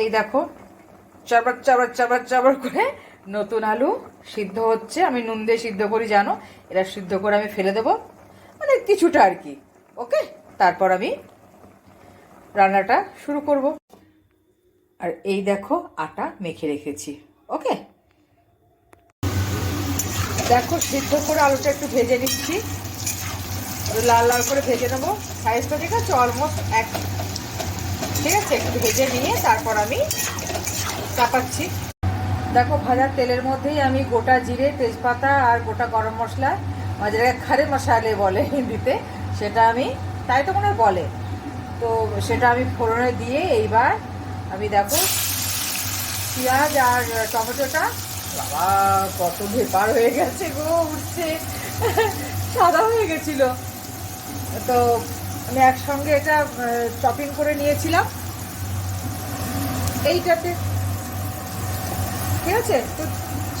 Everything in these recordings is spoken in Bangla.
এই দেখো চাবার চাবার চাবার চাবার করে নতুন আলু সিদ্ধ হচ্ছে। আমি নুন দিয়ে সিদ্ধ করি, জানো? এটা সিদ্ধ করে আমি ফেলে দেবো। মানে কিছুটা আর কি, ওকে? তারপর আমি রান্নাটা শুরু করব। আর এই দেখো, আটা মেখে রেখেছি, ওকে? দেখো, সিদ্ধ করে আলুটা একটু ভেজে নিচ্ছি। লাল লাল করে ভেজে নেব। সাইজটা ঠিক আছে অলমোস্ট এক ঠিক আছে? একটু ভেজে নিয়ে তারপর আমি চাপাচ্ছি। দেখো, ভাজার তেলের মধ্যেই আমি গোটা জিরে, তেজপাতা আর গোটা গরম মশলা মানে যেটাকে খারে মশালে বলে হিন্দিতে, সেটা আমি, তাই তো মনে বলে। তো সেটা আমি ফোড়নে দিয়ে এইবার আমি দেখো, পেঁয়াজ আর টমেটোটা, বাবা, কত ভেপার হয়ে গেছে গো, উঠছে। সাদা হয়ে গেছিল। তো আমি একসঙ্গে এটা চপিং করে নিয়েছিলাম। এইটাতে। ঠিক আছে? তো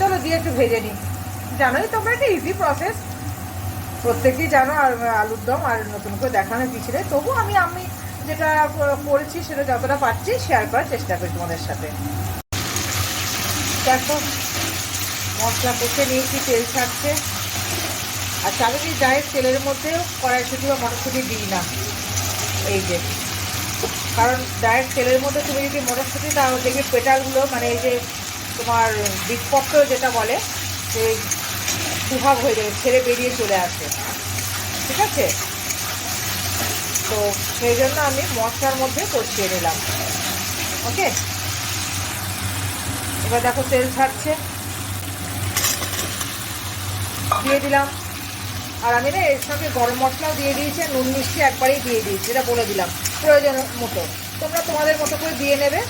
চলো দিয়ে একটু ভেজে নিই। জানোই তোমরা একটা ইজি প্রসেস প্রত্যেকেই জানো আর, আলুর দম আর নতুন করে দেখানো পিছিয়ে তবু আমি আমি যেটা করেছি সেটা যতটা পারছি শেয়ার করার চেষ্টা করি তোমাদের সাথে। দেখো, মশলা কষে নিয়েছি, তেল ছাড়ছে। আর চাবিটি ডাইরেক্ট তেলের মধ্যে কড়াইশুটি বা মটরশুঁটি দিই না। এই যে। কারণ ডাইরেক্ট তেলের মধ্যে তুমি যদি মটরশুঁটি দাও দেখবে পেটালগুলো মানে এই যে তোমার বীজপত্র যেটা বলে সেই দুভাগ হয়ে যাবে, ছেড়ে বেরিয়ে চলে আসে। ঠিক আছে? তো সেই জন্য আমি মশলার মধ্যে কষিয়ে নিলাম। ওকে? এবার দেখো তেল ছাড়ছে। দিয়ে দিলাম। আর আমি না এর সঙ্গে গরম মশলাও দিয়ে দিয়েছি, আর নুন মিষ্টি একবারেই দিয়ে দিয়েছি, এটা বলে দিলাম, প্রয়োজন মতো। তোমরা তোমাদের মতো করে দিয়ে নেবে।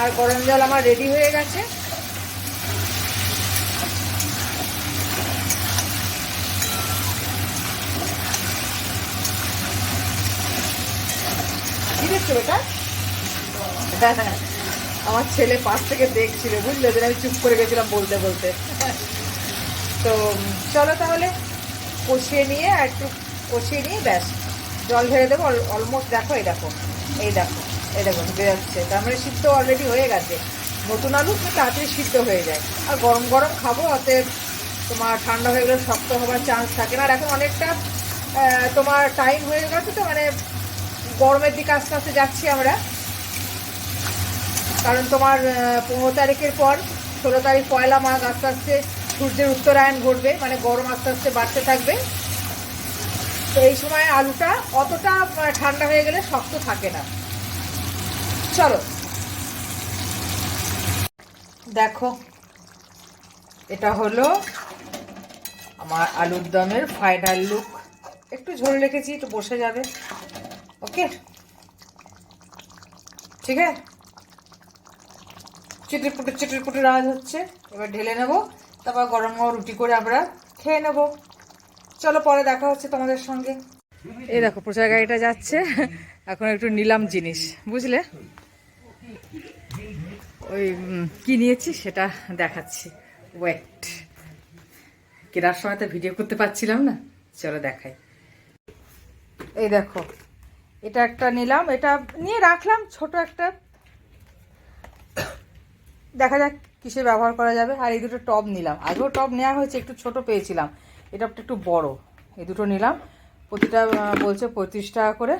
আর গরম জল আমার রেডি হয়ে গেছে। আমার ছেলে পাশ থেকে দেখছিল, বুঝলে? আমি চুপ করে গেছিলাম বলতে বলতে। তো, চলো তাহলে। কষিয়ে নিয়ে আর একটু কষিয়ে নিয়ে ব্যাস। জল ঢেলে দেবো অলমোস্ট দেখো, এই দেখো এই দেখো এই দেখো বেরোচ্ছে তার মানে সিদ্ধ অলরেডি হয়ে গেছে। নতুন আলু খুব তাড়াতাড়ি সিদ্ধ হয়ে যায়। আর গরম গরম খাব, অতএব তোমার ঠান্ডা হয়ে গেলে শক্ত হওয়ার চান্স থাকে না। আর এখন অনেকটা তোমার টাইম হয়ে গেছে তো মানে গরমের দিকে আস্তে আস্তে যাচ্ছি আমরা। কারণ তোমার পনেরো তারিখের পর, ষোলো তারিখ পয়লা মাঘ আস্তে আস্তে সূর্যের উত্তরায়ণ ঘটবে মানে গরম আস্তে আস্তে বাড়তে থাকবে। তো এই সময় আলুটা অতটা আহ, ঠান্ডা হয়ে গেলে শক্ত থাকে না। চলো। দেখো এটা হলো আমার আলুর দমের ফাইনাল লুক একটু ঝোল রেখেছি একটু বসে যাবে। ওকে? ঠিক আছে? চিটির পুটে চিটির পুটে আওয়াজ হচ্ছে। এবার ঢেলে নেব। তারপর গরম গরম রুটি করে আমরা খেয়ে নেব। চলো পরে দেখা হচ্ছে তোমাদের সঙ্গে। এই দেখো, প্রচার গাড়িটা যাচ্ছে। এখন একটু নিলাম জিনিস, বুঝলে? ওই কি নিয়েছি সেটা দেখাচ্ছি। ওয়েট কেনার সময় তো ভিডিও করতে পারছিলাম না। চলো দেখাই। এই দেখো, এটা একটা নিলাম, এটা নিয়ে রাখলাম ছোট একটা। দেখা যাক কিসে ব্যবহার করা যাবে? আর এই দুটো টব নিলাম। আগেও টব নেওয়া হয়েছে একটু ছোট পেয়েছিলাম। এটা একটু বড়। এই দুটো নিলাম। প্রতিটা বলছে পঁয়ত্রিশ টাকা করে।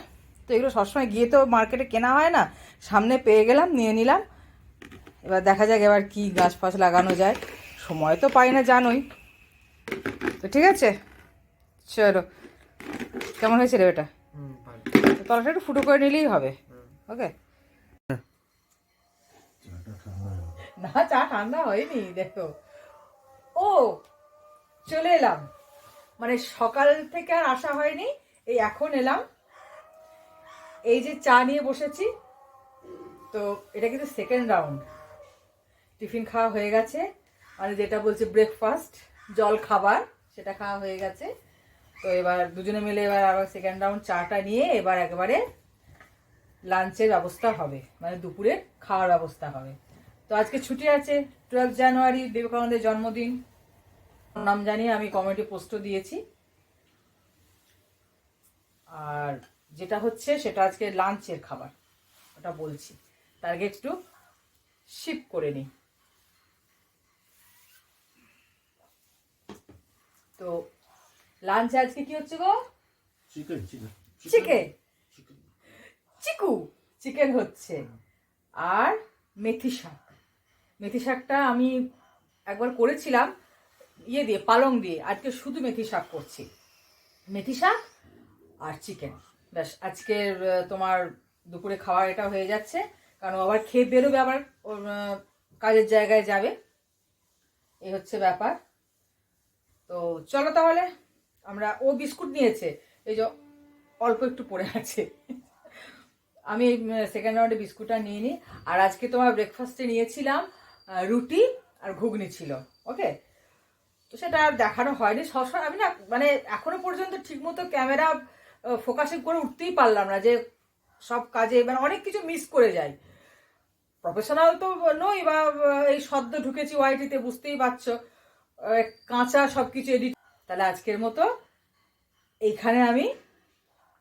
তো এগুলো সবসময় গিয়ে তো মার্কেটে কেনা হয় না। সামনে পেয়ে গেলাম নিয়ে নিলাম। এবার দেখা যাক এবার কি গাছ ফাছ লাগানো যায়। সময় তো পাই না জানোই। তো ঠিক আছে? চলো। কেমন হয়েছে রে ওটা তলাটা একটু ফুটো করে নিলেই হবে। ওকে? না, চা ঠান্ডা হয়নি, দেখো। ও, চলে এলাম। মানে সকাল থেকে আর আসা হয়নি, এই এখন এলাম। এই যে চা নিয়ে বসেছি, তো এটা কিন্তু সেকেন্ড রাউন্ড টিফিন খাওয়া হয়ে গেছে মানে যেটা বলছে ব্রেকফাস্ট জল খাবার, সেটা খাওয়া হয়ে গেছে। তো এবার দুজনে মিলে এবার আবার সেকেন্ড রাউন্ড চাটা নিয়ে এবার একবারে লাঞ্চের ব্যবস্থা হবে মানে দুপুরে খাওয়ার ব্যবস্থা হবে। তো আজকে ছুটি আছে টুয়েলভ জানুয়ারি বিবেকানন্দের জন্মদিন। নাম জানিয়ে আমি কমিটি পোস্টও দিয়েছি। আর যেটা হচ্ছে সেটা আজকে লাঞ্চের খাবার ওটা বলছি। তার আগে একটু শিপ করে নিই। তো লাঞ্চ আজকে কি হচ্ছে গো? চিকেন চিকেন চিকেন চিকু চিকেন হচ্ছে। আর মেথি শাক মেথি শাকটা আমি একবার করেছিলাম ইয়ে দিয়ে, পালং দিয়ে। আজকে শুধু মেথি শাক করছি। মেথি শাক আর চিকেন। ব্যাস, আজকের তোমার দুপুরে খাওয়া এটা হয়ে যাচ্ছে। কারণ আবার খেয়ে বেরোবে, আবার কাজের জায়গায় যাবে। এই হচ্ছে ব্যাপার। তো চলো তাহলে, আমরা, ও বিস্কুট নিয়েছে। এই যে, অল্প একটু পড়ে আছে। আমি সেকেন্ড রাউন্ডে বিস্কুটটা নিয়ে নিই আর আজকে তোমার ব্রেকফাস্টে নিয়েছিলাম রুটি আর ঘুগনি ছিল ওকে তো সেটা আর দেখানো হয়নি। সবসময় আমি না মানে এখনও পর্যন্ত ঠিকমতো ক্যামেরা ফোকাসিং করে উঠতেই পারলাম না যে সব কাজে মানে অনেক কিছু মিস করে যাই। প্রফেশনাল তো নই বা এই সদ্য ঢুকেছি ওয়াইটিতে বুঝতেই পারছ। কাঁচা সব কিছু এডিট তাহলে আজকের মতো এইখানে আমি,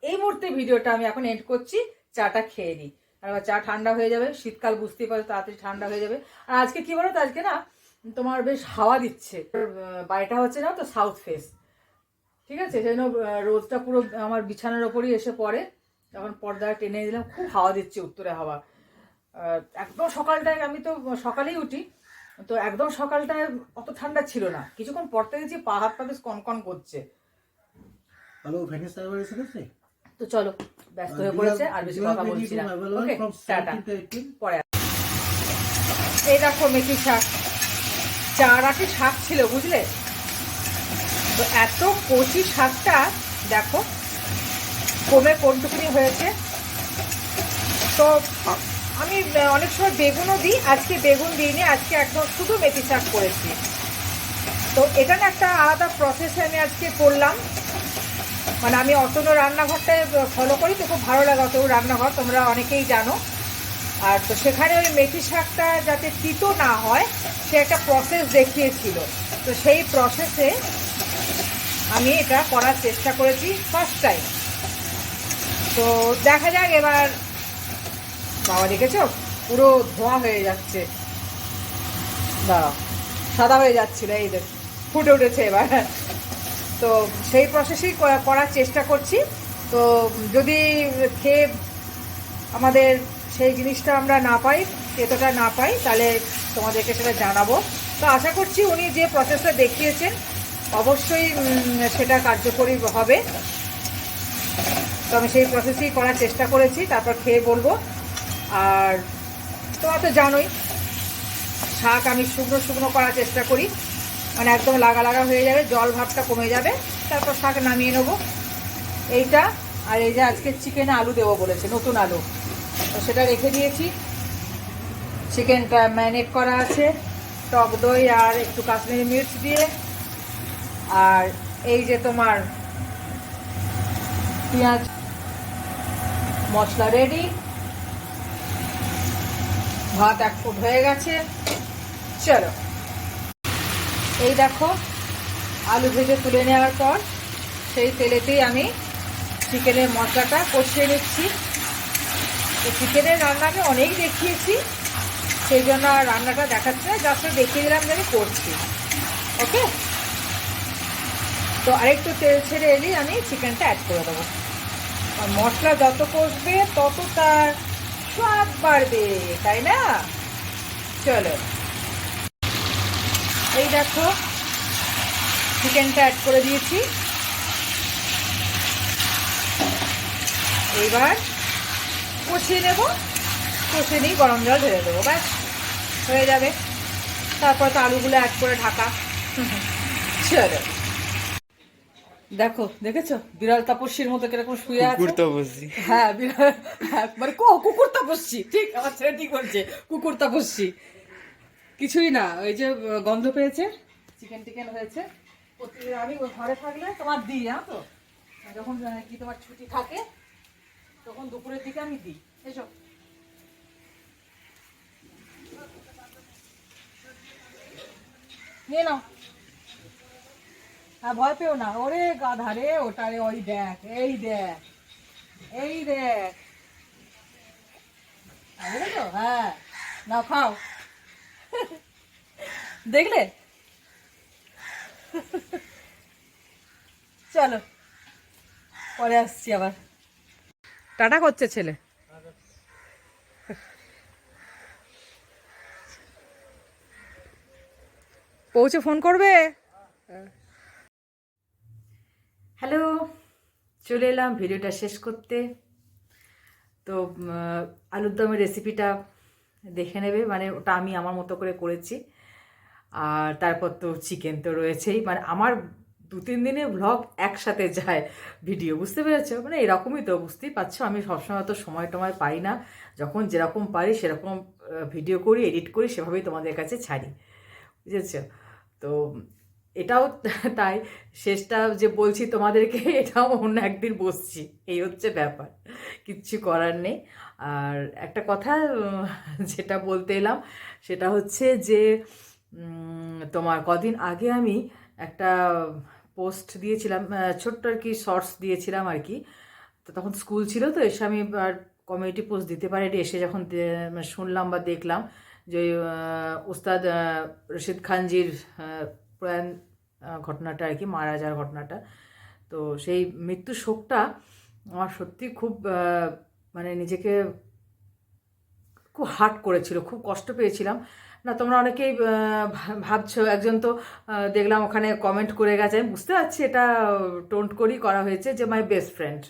এই মুহূর্তে ভিডিওটা আমি এখন এন্ড করছি। চাটা খেয়ে নিই আর চা ঠান্ডা হয়ে যাবে শীতকাল বুঝতেই পারো তাড়াতাড়ি ঠান্ডা হয়ে যাবে। আর আজকে কি বলো তো আজকে না তোমার বেশ হাওয়া দিচ্ছে। বাড়িটা হচ্ছে না তো সাউথ ফেস ঠিক আছে? সেই জন্য আহ, রোদটা পুরো আমার বিছানার ওপরই এসে পড়ে। তখন পর্দা টেনে দিলাম খুব হাওয়া দিচ্ছে উত্তরে হাওয়া। একদম সকালটায় আমি তো সকালেই উঠি। তো একদম সকালটায় অত ঠান্ডা ছিল না। কিছুক্ষণ পর থেকে যে পা হাত পা বেশ কনকন করছে। হ্যালো ভেনিস গেছে? তো চলো। ব্যস্ত হয়ে পড়েছে আর বেশি কথা বলছি না। Okay tata. পরে। এই দেখো মেথি শাক। চার আটে শাক ছিল বুঝলে? তো এত কচি শাকটা দেখো কমে কোনটুকুনি হয়েছে? তো আমি অনেক সময় বেগুনও দিই আজকে বেগুন দিইনি আজকে একদম শুধু মেথি শাক করেছি। তো এটা না একটা আলাদা প্রসেসে আমি আজকে করলাম। মানে আমি অতনু রান্নাঘরটা ফলো করি তো খুব ভালো লাগে অতনু রান্নাঘর, তোমরা অনেকেই জানো। আর তো সেখানে ওই মেথি শাকটা যাতে তিতো না হয়, সে একটা প্রসেস দেখিয়েছিল। তো সেই প্রসেসে আমি এটা করার চেষ্টা করেছি ফার্স্ট টাইম তো দেখা যাক এবার, বাবা দেখেছ? পুরো ধোঁয়া হয়ে যাচ্ছে। দাঁড়াও, সাদা হয়ে যাচ্ছিল, এই ফুটে উঠেছে এবার। তো সেই প্রসেসেই করার চেষ্টা করছি। তো যদি খেয়ে আমাদের সেই জিনিসটা আমরা না পাই, এতটা না পাই, তাহলে তোমাদেরকে সেটা জানাব। তো আশা করছি উনি যে প্রসেসটা দেখিয়েছেন, অবশ্যই সেটা কার্যকরী হবে। তো আমি সেই প্রসেসেই করার চেষ্টা করেছি, তারপর খেয়ে বলব। আর তোমরা তো জানোই, শাক আমি শুকনো শুকনো করার চেষ্টা করি। মানে একদম লাগা লাগা হয়ে যাবে, জল ভাবটা কমে যাবে। তারপর শাক নামিয়ে নেব। এইটা, আর এই যে আজকে চিকেনে আলু দেবো বলেছে, নতুন আলু। তো সেটা রেখে দিয়েছি। চিকেনটা ম্যারিনেট করা আছে, টক দই আর একটু কাশ্মীরি মির্চ দিয়ে। আর এই যে তোমার পেঁয়াজ মশলা রেডি। ভাত এক ফুট হয়ে গেছে। চলো। এই দেখো, আলু ভেজে তুলে নেওয়ার পর সেই তেলেতেই আমি চিকেনের মশলাটা কষিয়ে নিচ্ছি। তো চিকেনের রান্না আমি অনেক দেখিয়েছি, সেই জন্য আর রান্নাটা দেখাচ্ছে না জাস্ট দেখিয়ে দিলাম যে আমি করছি। ওকে তো আরেকটু তেল ছেড়ে এলেই আমি চিকেনটা অ্যাড করে দেবো। আর মশলা যত কষবে তত তার স্বাদ বাড়বে, তাই না? চলো। এই দেখো চিকেনটা অ্যাড করে দিয়েছি। এইবার কষিয়ে নেব। কষিয়ে নিয়ে গরম জল ঢেলে দেবো ব্যাস হয়ে যাবে। তারপর তো আলুগুলো অ্যাড করে ঢাকা। চলো দেখো দেখেছ? বিড়াল তাপস্যির মতো কীরকম শুয়ে আছে। কুকুর তপস্বী। হ্যাঁ বিড়াল হ্যাঁ, মানে কো কুকুর তাপস্যি ঠিক আমার ছেলে ঠিক বলছে কুকুর তাপস্যি কিছুই না, ওই যে গন্ধ পেয়েছে। চিকেন টিকেন হয়েছে। প্রতিদিন আমি ঘরে থাকলে তোমার দিই, জানো তো? যখন কি তোমার ছুটি থাকে, তখন দুপুরের দিকে আমি দিই। এসো। নিয়ে নাও। হ্যাঁ ভয় পেও না। ওরে গাধা রে, ওটা রে, ওই দেখ, এই দেখ এই দেখ। হ্যাঁ। নাও, খাও। দেখলে? চলো পরে আসছি আবার। টাটা করছে ছেলে। পৌঁছে ফোন করবে? হ্যালো চলে এলাম ভিডিওটা শেষ করতে। তো উম, আলুর দমের রেসিপিটা দেখে নেবে মানে ওটা আমি আমার মতো করে করেছি। আর তারপর তো চিকেন তো রয়েছেই। মানে আমার দু, তিন দিনের ভ্লগ একসাথে যায় ভিডিও বুঝতে পেরেছ? মানে এরকমই তো, বুঝতেই পারছ? আমি সবসময় তো সময় টময় পাই না। যখন যেরকম পারি সেরকম ভিডিও করি এডিট করি, সেভাবেই তোমাদের কাছে ছাড়ি। বুঝেছ? তো এটাও তাই। শেষটা যে বলছি তোমাদেরকে, এটাও অন্য একদিন বসছি। এই হচ্ছে ব্যাপার। কিচ্ছু করার নেই। আর একটা কথা যেটা বলতে এলাম, সেটা হচ্ছে যে তোমার কদিন আগে আমি একটা পোস্ট দিয়েছিলাম ছোট্ট আর কি শর্টস দিয়েছিলাম আর কি। তো তখন স্কুল ছিল তো, এসে আমি আর কমিউনিটি পোস্ট দিতে পারিনি। এসে যখন মানে শুনলাম বা দেখলাম যে উস্তাদ রশিদ খানজির প্রয়াণ ঘটনাটা আর কি, মারা যাওয়ার ঘটনাটা, তো সেই মৃত্যু শোকটা আমার সত্যি খুব মানে নিজেকে খুব হার্ট করেছিল, খুব কষ্ট পেয়েছিলাম। না, তোমরা অনেকেই ভাবছ, একজন তো দেখলাম ওখানে কমেন্ট করে গেছে। আমি বুঝতে পারছি এটা টোন্ট করেই করা হয়েছে যে মাই বেস্ট ফ্রেন্ড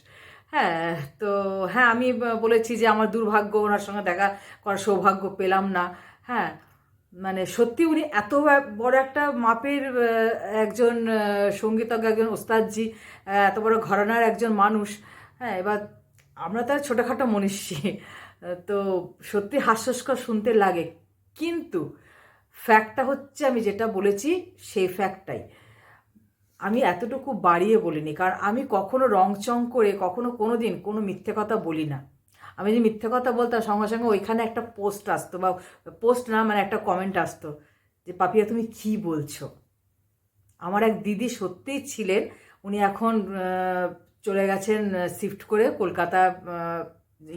হ্যাঁ তো হ্যাঁ আমি বলেছি যে, আমার দুর্ভাগ্য, ওনার সঙ্গে দেখা করার সৌভাগ্য পেলাম না। হ্যাঁ মানে সত্যি উনি এত বড় একটা মাপের একজন সঙ্গীতজ্ঞ, একজন ওস্তাদজি এত বড় ঘরানার একজন মানুষ। হ্যাঁ এবার আমরা তো আর ছোটোখাটো মনীষী। তো সত্যি হাস্যস্কর শুনতে লাগে। কিন্তু ফ্যাক্টটা হচ্ছে আমি যেটা বলেছি, সেই ফ্যাক্টটাই আমি এতটুকু বাড়িয়ে বলিনি, কারণ আমি কখনো রং চং করে, কখনো কোনো দিন কোনো মিথ্যে কথা বলি না। আমি যে মিথ্যে কথা বলতাম, সঙ্গে সঙ্গে ওইখানে একটা পোস্ট আসতো বা পোস্ট না মানে একটা কমেন্ট আসতো যে, পাপিয়া, তুমি কি বলছো? আমার এক দিদি সত্যিই ছিলেন, উনি এখন চলে গেছেন শিফট করে কলকাতা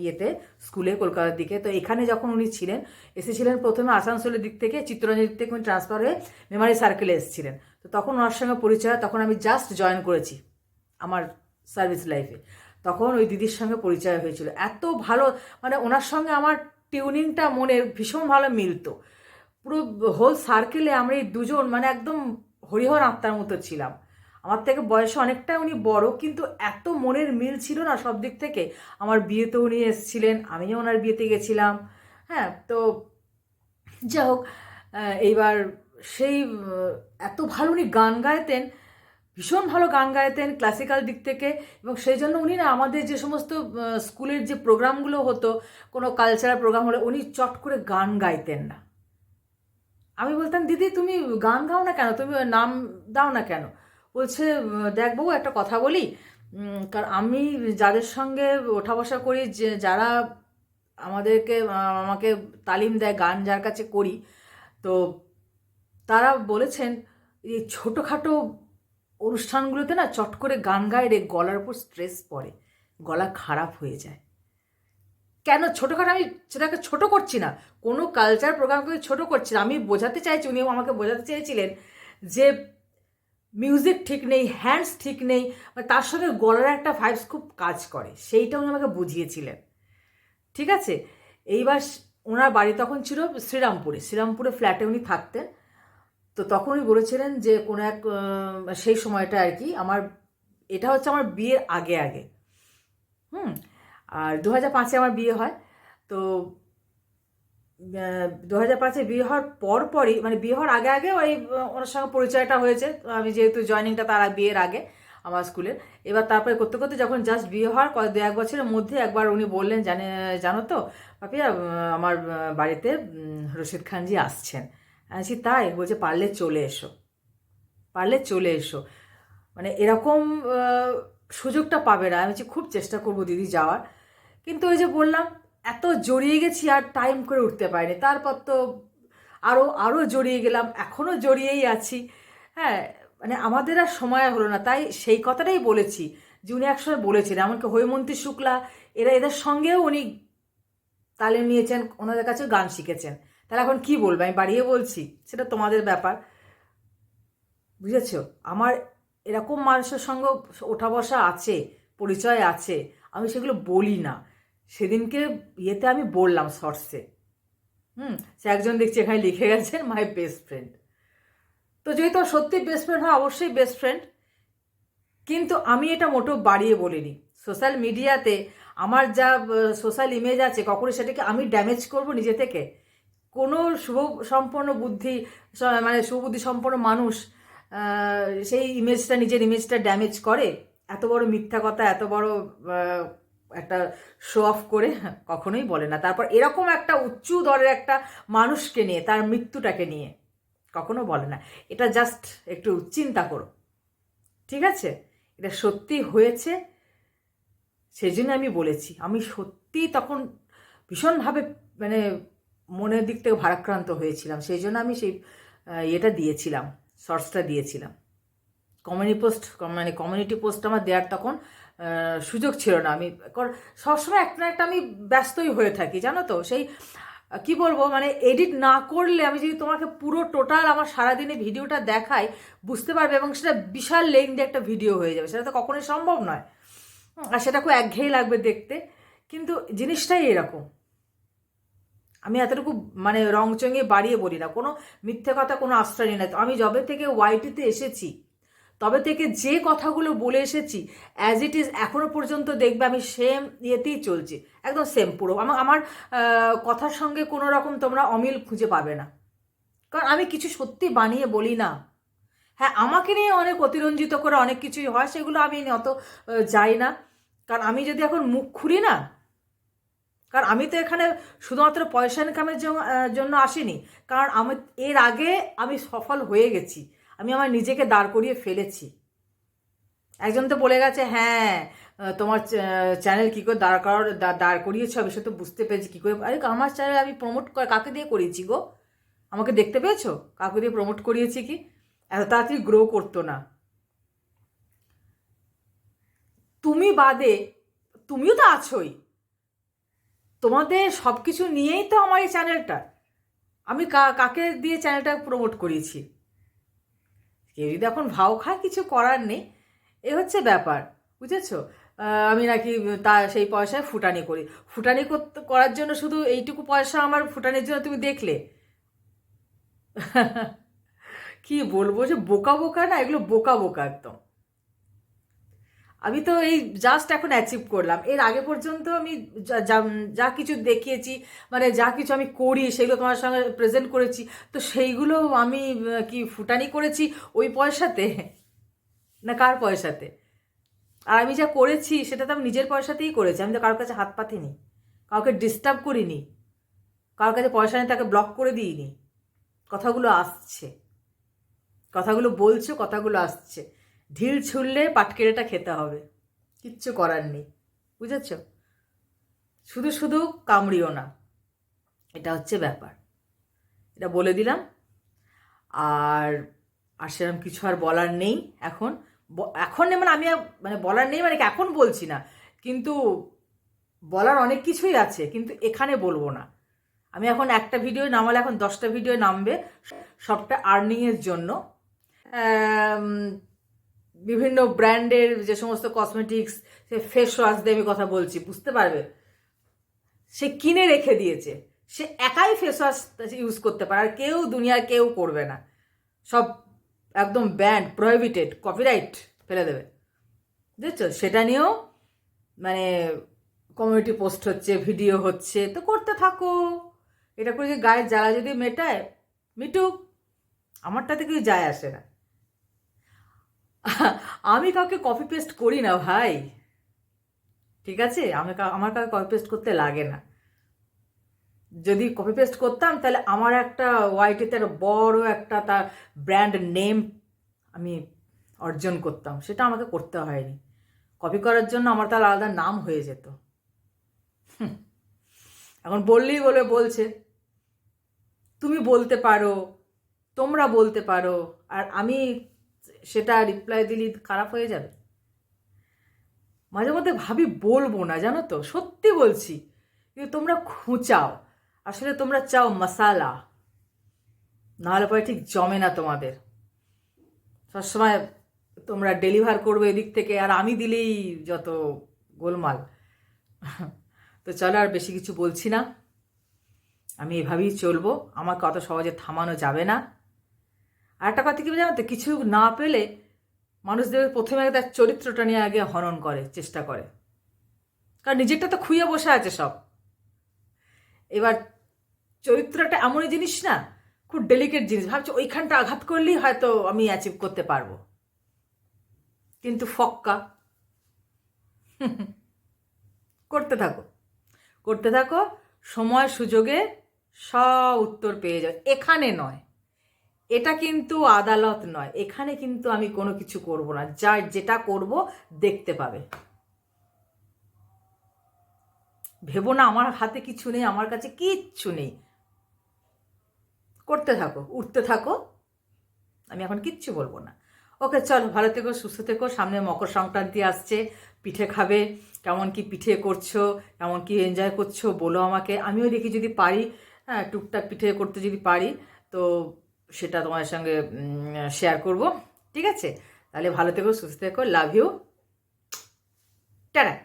ইয়েতে, স্কুলে কলকাতার দিকে। তো এখানে যখন উনি ছিলেন, এসেছিলেন প্রথমে আসানসোলের দিক থেকে চিত্তরঞ্জন দিক থেকে উনি ট্রান্সফার হয়ে মেমারি সার্কেলে এসেছিলেন। তো তখন ওনার সঙ্গে পরিচয়, তখন আমি জাস্ট জয়েন করেছি আমার সার্ভিস লাইফে তখন ওই দিদির সঙ্গে পরিচয় হয়েছিল। এত ভালো মানে ওনার সঙ্গে আমার টিউনিংটা মনের ভীষণ ভালো মিলতো। পুরো হোল সার্কেলে আমরা এই দুজন মানে একদম হরিহর আত্মার মতো ছিলাম। আমার থেকে বয়সে অনেকটাই উনি বড়, কিন্তু এত মনের মিল ছিল না সব দিক থেকে। আমার বিয়েতে উনি এসেছিলেন, আমিও ওনার বিয়েতে গেছিলাম। হ্যাঁ তো যাই হোক এইবার সেই এত ভালো উনি গান গাইতেন, ভীষণ ভালো গান গাইতেন ক্লাসিক্যাল দিক থেকে। এবং সেই জন্য উনি না আমাদের যে সমস্ত স্কুলের যে প্রোগ্রামগুলো হতো, কোনো কালচারাল প্রোগ্রাম হলে উনি চট করে গান গাইতেন না। আমি বলতাম, দিদি, তুমি গান গাও না কেন? তুমি নাম দাও না কেন? বলছে দেখ একটা কথা বলি। কারণ আমি যাদের সঙ্গে ওঠা বসা করি, যে, যারা আমাদেরকে আমাকে তালিম দেয়, গান যার কাছে করি, তো তারা বলেছেন, এই ছোটোখাটো অনুষ্ঠানগুলোতে না চট করে গান গায় রে, গলার উপর স্ট্রেস পড়ে, গলা খারাপ হয়ে যায়। কেন? ছোটোখাটো আমি সেটাকে ছোট করছি না। কোনো কালচার প্রোগ্রামকে ছোট করছি না। আমি বোঝাতে চাইছি, উনিও আমাকে বোঝাতে চেয়েছিলেন যে মিউজিক ঠিক নেই হ্যান্ডস ঠিক নেই মানে তার সঙ্গে গলার একটা ভাইবস খুব কাজ করে সেইটা উনি আমাকে বুঝিয়েছিলেন। ঠিক আছে? এইবার ওনার বাড়ি তখন ছিল শ্রীরামপুরে শ্রীরামপুরে ফ্ল্যাটে উনি থাকতেন। তো তখন উনি বলেছিলেন যে, কোনো এক সেই সময়টা আর কি, আমার, এটা হচ্ছে আমার বিয়ের আগে আগে। হুম? আর দু হাজার পাঁচে আমার বিয়ে হয়। তো দু হাজার পাঁচে বিয়ে হওয়ার পর পরই মানে বিয়ে হওয়ার আগে আগে ওই ওনার সঙ্গে পরিচয়টা হয়েছে। আমি যেহেতু জয়নিংটা তার বিয়ের আগে আমার স্কুলের। এবার তারপরে করতে করতে যখন জাস্ট বিয়ে হওয়ার কয়েক দু এক বছরের মধ্যে একবার উনি বললেন জানে জানো তো পাপিয়া আমার বাড়িতে রশিদ খানজি আসছেন। বলছি, তাই? বলছে পারলে চলে এসো। পারলে চলে এসো। মানে এরকম সুযোগটা পাবে না। আমি খুব চেষ্টা করব দিদি যাওয়ার। কিন্তু ওই যে বললাম এত জড়িয়ে গেছি আর টাইম করে উঠতে পারিনি। তারপর তো আরও আরও জড়িয়ে গেলাম এখনও জড়িয়েই আছি। হ্যাঁ মানে আমাদের আর সময় হলো না। তাই সেই কথাটাই বলেছি। যে উনি একসময় বলেছিলেন, এমনকি হৈমন্তী শুক্লা, এরা এদের সঙ্গেও উনি তালিম নিয়েছেন, ওনাদের কাছেও গান শিখেছেন। তাহলে এখন কি বলব? আমি বাড়িয়ে বলছি, সেটা তোমাদের ব্যাপার। বুঝেছ? আমার এরকম মানুষের সঙ্গে ওঠা বসা আছে, পরিচয় আছে। আমি সেগুলো বলি না। সেদিনকে ইয়েতে আমি বললাম শর্টসে হুম, সে একজন দেখছি এখানে লিখে গেছেন মাই বেস্ট ফ্রেন্ড তো যদি তোর সত্যি বেস্ট ফ্রেন্ড হয়, অবশ্যই বেস্ট ফ্রেন্ড কিন্তু আমি এটা মোটেও বাড়িয়ে বলিনি। সোশ্যাল মিডিয়াতে আমার যা সোশ্যাল ইমেজ আছে কখনো সেটাকে আমি ড্যামেজ করব নিজে থেকে। কোনো শুভ সম্পন্ন বুদ্ধি মানে সুবুদ্ধি সম্পন্ন মানুষ সেই ইমেজটা নিজের ইমেজটা ড্যামেজ করে। এত বড় মিথ্যা কথা, এত বড় একটা শো অফ করে কখনোই বলে না। তারপর এরকম একটা উঁচু দরের একটা মানুষকে নিয়ে, তার মৃত্যুটাকে নিয়ে কখনো বলে না। এটা জাস্ট একটু চিন্তা করো। ঠিক আছে? এটা সত্যি হয়েছে সেই জন্য আমি বলেছি। আমি সত্যি তখন ভীষণভাবে মানে মনের দিক থেকে ভারাক্রান্ত হয়েছিলাম। সেই জন্য আমি সেই ইয়েটা দিয়েছিলাম শর্টসটা দিয়েছিলাম। কমিউনি পোস্ট মানে কমিউনিটি পোস্ট আমার দেওয়ার তখন সুযোগ ছিল না। আমি সবসময় একটা একটা আমি ব্যস্তই হয়ে থাকি, জানো তো? সেই, কি বলব? মানে এডিট না করলে আমি যদি তোমাকে পুরো টোটাল আমার সারাদিনে ভিডিওটা দেখাই, বুঝতে পারবে এবং সেটা বিশাল লেন্থে একটা ভিডিও হয়ে যাবে। সেটা তো কখনোই সম্ভব নয়। আর সেটা খুব একঘেয়েই লাগবে দেখতে। কিন্তু জিনিসটাই এরকম। আমি এতটুকু মানে রং চঙে বাড়িয়ে বলি না। কোনো মিথ্যে কথা, কোনো আশ্রয় নিই। না আমি যবে থেকে ওয়াইটিতে এসেছি তবে থেকে যে কথাগুলো বলে এসেছি অ্যাজ ইট ইজ এখনও পর্যন্ত দেখবে আমি সেম ইয়েতেই চলছি। একদম সেম পুরো। আমার আমার কথার সঙ্গে কোনো রকম তোমরা অমিল খুঁজে পাবে না। কারণ আমি কিছু সত্যি বানিয়ে বলি না। হ্যাঁ আমাকে নিয়ে অনেক অতিরঞ্জিত করে অনেক কিছুই হয়, সেগুলো আমি অত যাই না। কারণ আমি যদি এখন মুখ খুলি না, কারণ আমি তো এখানে শুধুমাত্র পয়সা ইনকামের জন্য আসিনি। কারণ আমি, এর আগে আমি সফল হয়ে গেছি। আমি আমার নিজেকে দাঁড় করিয়ে ফেলেছি। একজন তো বলে গেছে হ্যাঁ তোমার চ্যানেল কী করে দাঁড় করার দাঁড় করিয়েছ? আমি সে তো বুঝতে পেরেছি, কী করে? আরে, আমার চ্যানেল আমি প্রমোট কাকে দিয়ে করিয়েছি গো? আমাকে দেখতে পেয়েছ? কাকে দিয়ে প্রমোট করিয়েছি কি? এত তাড়াতাড়ি গ্রো করতো না। তুমি বাদে, তুমিও তো আছোই। তোমাদের সব কিছু নিয়েই তো আমার এই চ্যানেলটা আমি কাকে দিয়ে চ্যানেলটা প্রমোট করিয়েছি? কেউ যদি এখন ভাও খায়, কিছু করার নেই। এ হচ্ছে ব্যাপার, বুঝেছ? আমি নাকি তা, সেই পয়সায় ফুটানি করি। ফুটানি করার জন্য শুধু এইটুকু পয়সা আমার ফুটানির জন্য তুমি দেখলে। কি বলব যে বোকা বোকা না, এগুলো বোকা বোকা একদম। আমি তো এই জাস্ট এখন অ্যাচিভ করলাম। এর আগে পর্যন্ত আমি যা- কিছু দেখিয়েছি মানে যা কিছু আমি করি, সেগুলো তোমার সঙ্গে প্রেজেন্ট করেছি, তো সেইগুলো আমি কি ফুটানি করেছি ওই পয়সাতে? না কার পয়সাতে? আর আমি যা করেছি, সেটা তো আমি নিজের পয়সাতেই করেছি। আমি তো কারোর কাছে হাত পাতিনি, কাউকে ডিস্টার্ব করিনি, কারোর কাছে পয়সা নিয়ে তাকে ব্লক করে দিইনি। কথাগুলো আসছে। কথাগুলো বলছো, কথাগুলো আসছে। ঢিল ছুললে পাটকেরেটা খেতে হবে। কিচ্ছু করার নেই, বুঝেছ? শুধু শুধু কামড়িও না, এটা হচ্ছে ব্যাপার। এটা বলে দিলাম। আর আর সেরকম কিছু আর বলার নেই এখন। এখন মানে আমি মানে বলার নেই মানে এখন বলছি না, কিন্তু বলার অনেক কিছুই আছে, কিন্তু এখানে বলব না। আমি এখন একটা ভিডিও নামালে এখন দশটা ভিডিও নামবে, সবটা আর্নিংয়ের জন্য। বিভিন্ন ব্র্যান্ডের যে সমস্ত কসমেটিক্স সে ফেস ওয়াশ দিয়ে আমি কথা বলছি, বুঝতে পারবে? সে কিনে রেখে দিয়েছে। সে একাই ফেস ওয়াশ ইউজ করতে পারে, আর কেউ দুনিয়ার কেউ করবে না। সব একদম ব্যান্ড প্রহিবিটেড কপিরাইট ফেলে দেবে। বুঝেছ? সেটা নিয়েও মানে কমিউনিটি পোস্ট হচ্ছে ভিডিও হচ্ছে, তো করতে থাকো। এটা করে যে গায়ের জ্বালা যদি মেটায়, মিটুক। আমারটাতে কিছু যায় আসে না। আমি কাউকে কপি পেস্ট করি না ভাই। ঠিক আছে? আমি আমার কাউকে কপি পেস্ট করতে লাগে না। যদি কপি পেস্ট করতাম, তাহলে আমার একটা ওয়াইটিতে একটা বড় একটা তার ব্র্যান্ড নেম আমি অর্জন করতাম। সেটা আমাকে করতে হয়নি। কপি করার জন্য আমার তার আলাদা নাম হয়ে যেত। এখন বললেই বলে বলছে। তুমি বলতে পারো, তোমরা বলতে পারো। আর আমি সেটা রিপ্লাই দিলি খারাপ হয়ে যাবে। মাঝে মধ্যে ভাবি বলব না, জানো তো? সত্যি বলছি, কিন্তু তোমরা খুঁচাও। আসলে তোমরা চাও মশালা, নাহলে পরে ঠিক জমে না তোমাদের। সবসময় তোমরা ডেলিভার করবে এদিক থেকে, আর আমি দিলেই যত গোলমাল। তো চলো আর বেশি কিছু বলছি না। আমি এভাবেই চলবো আমাকে অত সহজে থামানো যাবে না। আর একটা কথা কি জানো তো? কিছু না পেলে মানুষ মানুষদের প্রথমে তার চরিত্রটা নিয়ে আগে হনন করে, চেষ্টা করে। কারণ নিজেরটা তো খুইয়ে বসে আছে সব। এবার চরিত্রটা এমনই জিনিস না, খুব ডেলিকেট জিনিস। ভাবছি ওইখানটা আঘাত করলেই হয়তো আমি অ্যাচিভ করতে পারব। কিন্তু ফক্কা। করতে থাকো। করতে থাকো, সময় সুযোগে সব উত্তর পেয়ে যাও। এখানে নয়। এটা কিন্তু আদালত নয়। এখানে কিন্তু আমি কোনো কিছু করব না। যা যেটা করব, দেখতে পাবে। ভেবো না, আমার হাতে কিছু নেই, আমার কাছে কিচ্ছু নেই। করতে থাকো, উঠতে থাকো। আমি এখন কিচ্ছু বলব না। ওকে, চল, ভালো থেকো, সুস্থ থেকো। সামনে মকর সংক্রান্তি আসছে, পিঠে খাবে। কেমন কি পিঠে করছ, কেমন কি এনজয় করছ, বলো আমাকে। আমিও দেখি যদি পারি। হ্যাঁ টুকটাক পিঠে করতে যদি পারি, তো সেটা তোমার সঙ্গে শেয়ার করব। ঠিক আছে? তাহলে ভালো থেকো, সুস্থ থেকো লাভ ইউ টাটা।